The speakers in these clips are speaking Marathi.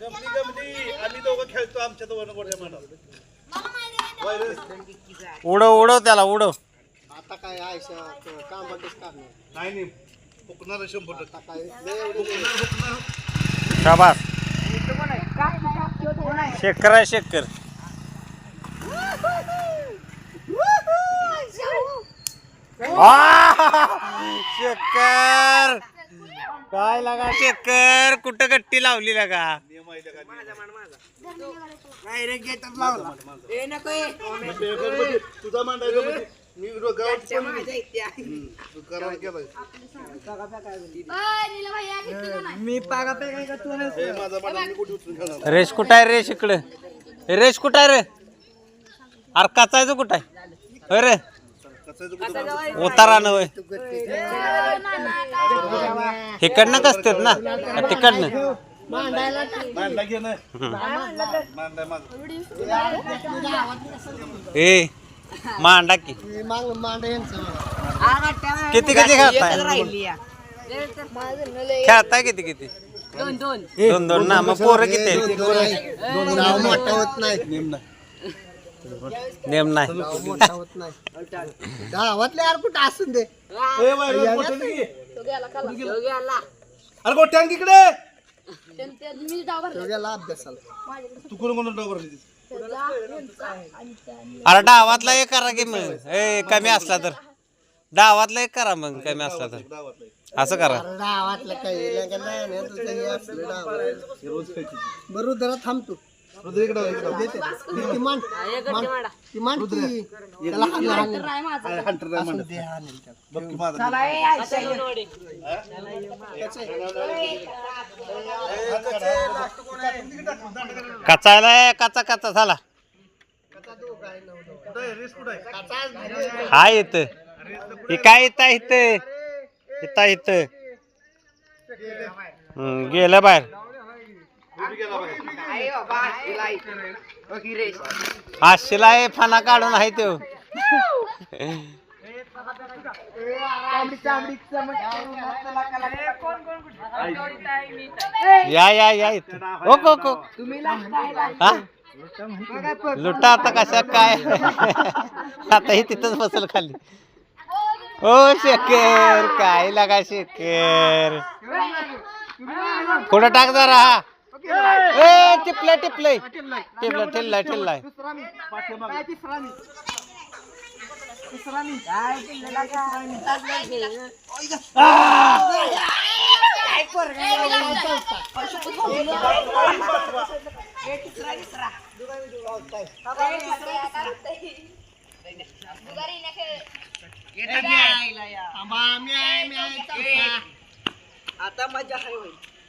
गमती गमती आम्ही दोघं खेळतो आमच्या दोघं व्हायरस उडव उडव त्याला उडव. आता काय आयशा कांबाटीच करणार. नाही नाही. फुकणार शंभर टक्के. आता काय लय एवढी फुकणार फुकणार. शाबास. शेकर आहे? शेकर शेकर काय लागा शेकर कुठं गट्टी लावली लागा? नियम तुझा मांडायचा म्हणजे मी गावात करार मी पागा हे माझा मांडा मी कुठे उचलून घेणार रेश कुठं आहे रेश इकडं? हे रेश कुठं आहे रे? अरे काचायचं कुठं आहे अरे कसायचं कुठं उतारा नव्हे इकडनं कसतेत ना तिकडनं. तिकडनं मांडला घे ना. मांडलाय माझा ए मांडा की. मांग मांडा यांचं किती किती खेळताय खेळताय किती किती? दोन दोन. ना मग पोरं किती आहेत? नाव मोठा होत नाही. नियम नाही. नेम नाही. नाव मोठा होत नाही. गावातले यार कुठं असून दे. ए, व्हायरस मोठं अरे गोठ्या आण इकडे तो गेला अभ्यासाला तू कोण कोण डोबर अरे डावातला एक करा की मग ए कमी असला तर डावातला एक करा मग कमी असला तर असं करा अरे गावातलं काही नाही नाही नाही, तुझं हे असलं डाव. रोज खायची बरं जरा थांब तू रुद्र इकडे वळ, इकडे वळ. देते ती मांड मांड. ती मांड ती. त्याला हाणलं, हाणलं. अरे, हंटर नाही असू म्हणत. दे, हाणलं त्याला. बघ की माझा कचायला कचा कचा झाला कुठं आहे? रेस कुठं आहे? हा येत हे काय येत इथं इथं इथं हम्म, गेलं बाहेर कुठे. आशीला आहे फाना काढून आहे तो. या या या इथं. ओ को को हा? लुटा आता कशा काय? आता हे तिथंच बसल खाली. ओ शेकर काय लागा शेकर. पुढं टाक जरा. ए टिपलंय टिपलंय. टिपलं ठेललाय ठेललाय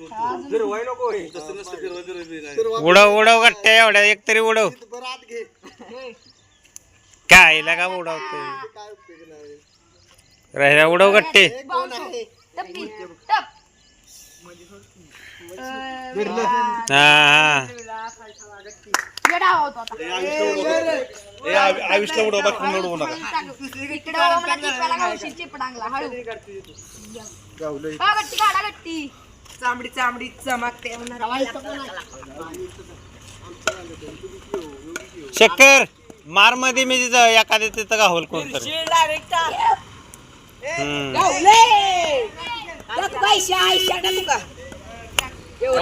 तसं नसतं फिरवा. उडव उडव गट्ट्या एवढ्या एक तरी उडव बरं आत घे काय लागा उडवतो काय उपयोग नाही राहिला उडव गट्टे हे कोण आहे टप्पी टप हा हा येडा होतो आता ए, आयुषला उडव. बाकी उडवू नका इकडे बाबा मला टिपायला गावशी चिपडांगला हळू अ गट्टी काढा गट्टी चांबडी चांबडी चमकते शेकर मारमध्ये मी तिथं एखाद्या तिथं डायरेक्ट पैसे आयशा तुका एवढा